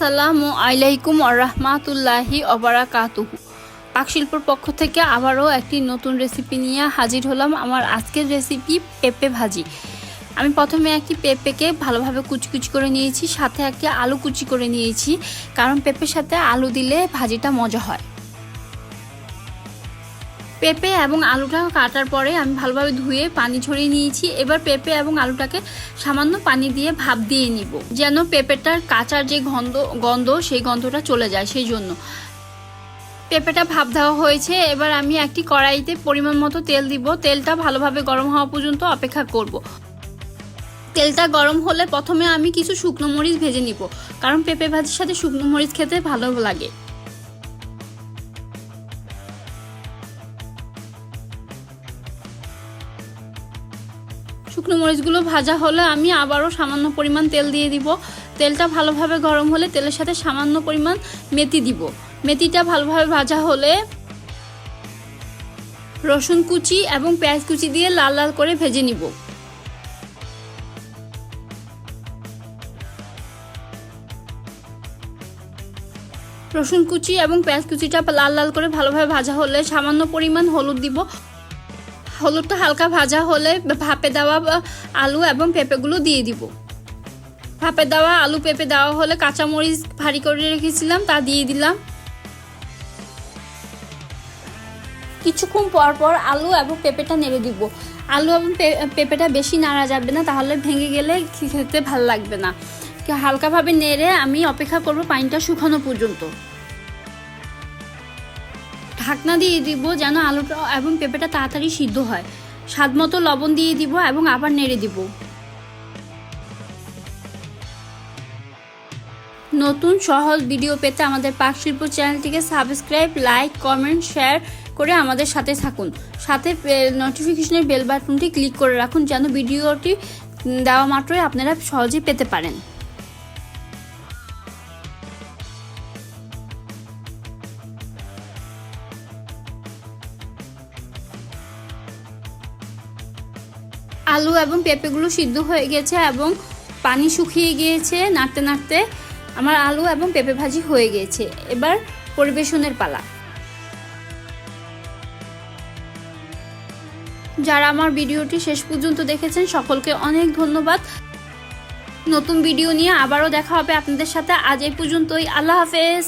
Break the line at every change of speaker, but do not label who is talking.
আসসালামু আলাইকুম আরহামাতুল্লাহি অবরাকাতুহু পাকশিল্পর পক্ষ থেকে আবারও একটি নতুন রেসিপি নিয়ে হাজির হলাম আমার আজকের রেসিপি পেঁপে ভাজি। আমি প্রথমে একটি পেঁপেকে ভালোভাবে কুচকুচি করে নিয়েছি, সাথে একটি আলু কুচি করে নিয়েছি, কারণ পেঁপের সাথে আলু দিলে ভাজিটা মজা হয়। পেঁপে এবং আলুটা কাটার পরে আমি ভালোভাবে ধুয়ে পানি ছড়িয়ে নিয়েছি। এবার পেঁপে এবং আলুটাকে সামান্য পানি দিয়ে ভাপ দিয়ে নিব, যেন পেঁপেটার কাঁচার যে গন্ধ গন্ধ, সেই গন্ধটা চলে যায় সেই জন্য। পেঁপেটা ভাপ দেওয়া হয়েছে। এবার আমি একটি কড়াইতে পরিমাণ মতো তেল দিব। তেলটা ভালোভাবে গরম হওয়া পর্যন্ত অপেক্ষা করব। তেলটা গরম হলে প্রথমে আমি কিছু শুকনো মরিচ ভেজে নিব, কারণ পেঁপে ভাজির সাথে শুকনো মরিচ খেতে ভালো লাগে। শুকনো মরিচগুলো ভাজা হলে আমি আবারও সামান্য পরিমাণ তেল দিয়ে দিব। তেলটা ভালোভাবে গরম হলে তেলের সাথে সামান্য পরিমাণ মেথি দিব। মেথিটা ভালোভাবে ভাজা হলে রসুন কুচি এবং পেঁয়াজ কুচি দিয়ে লাল লাল করে ভেজে নিব। রসুন কুচি এবং পেঁয়াজ কুচিটা লাল লাল করে ভালোভাবে ভাজা হলে সামান্য পরিমাণ হলুদ দিব। হলুদটা হালকা ভাজা হলে ভাপে দেওয়া আলু এবং পেঁপেগুলো দিয়ে দিব। ভাপে দেওয়া আলু, পেঁপে দেওয়া হলে কাঁচামরিচ ভারী করে রেখেছিলাম, তা দিয়ে দিলাম। কিছুক্ষণ পর পর আলু এবং পেঁপেটা নেড়ে দিব। আলু এবং পেঁপেটা বেশি নাড়া যাবে না, তাহলে ভেঙে গেলে খেতে ভালো লাগবে না। হালকাভাবে নেড়ে আমি অপেক্ষা করব পানিটা শুকানো পর্যন্ত। ঢাকনা দিয়ে দিব যেন আলুটা এবং পেঁপেটা তাড়াতাড়ি সিদ্ধ হয়। স্বাদ মতো লবণ দিয়ে দিব এবং আবার নেড়ে দিব। নতুন সহজ ভিডিও পেতে আমাদের পাক শিল্প চ্যানেলটিকে সাবস্ক্রাইব, লাইক, কমেন্ট, শেয়ার করে আমাদের সাথে থাকুন। সাথে নোটিফিকেশনের বেল বাটনটি ক্লিক করে রাখুন যেন ভিডিওটি দেওয়া মাত্রই আপনারা সহজেই পেতে পারেন। আলু এবং পেঁপেগুলো সিদ্ধ হয়ে গেছে এবং পানি শুকিয়ে গিয়েছে নাড়তে নাড়তে। আমার আলু এবং পেঁপে ভাজি হয়ে গিয়েছে এবার পরিবেশনের পালা। যারা আমার ভিডিওটি শেষ পর্যন্ত দেখেছেন, সকলকে অনেক ধন্যবাদ। নতুন ভিডিও নিয়ে আবারও দেখা হবে আপনাদের সাথে। আজ এই পর্যন্তই। আল্লাহ হাফেজ।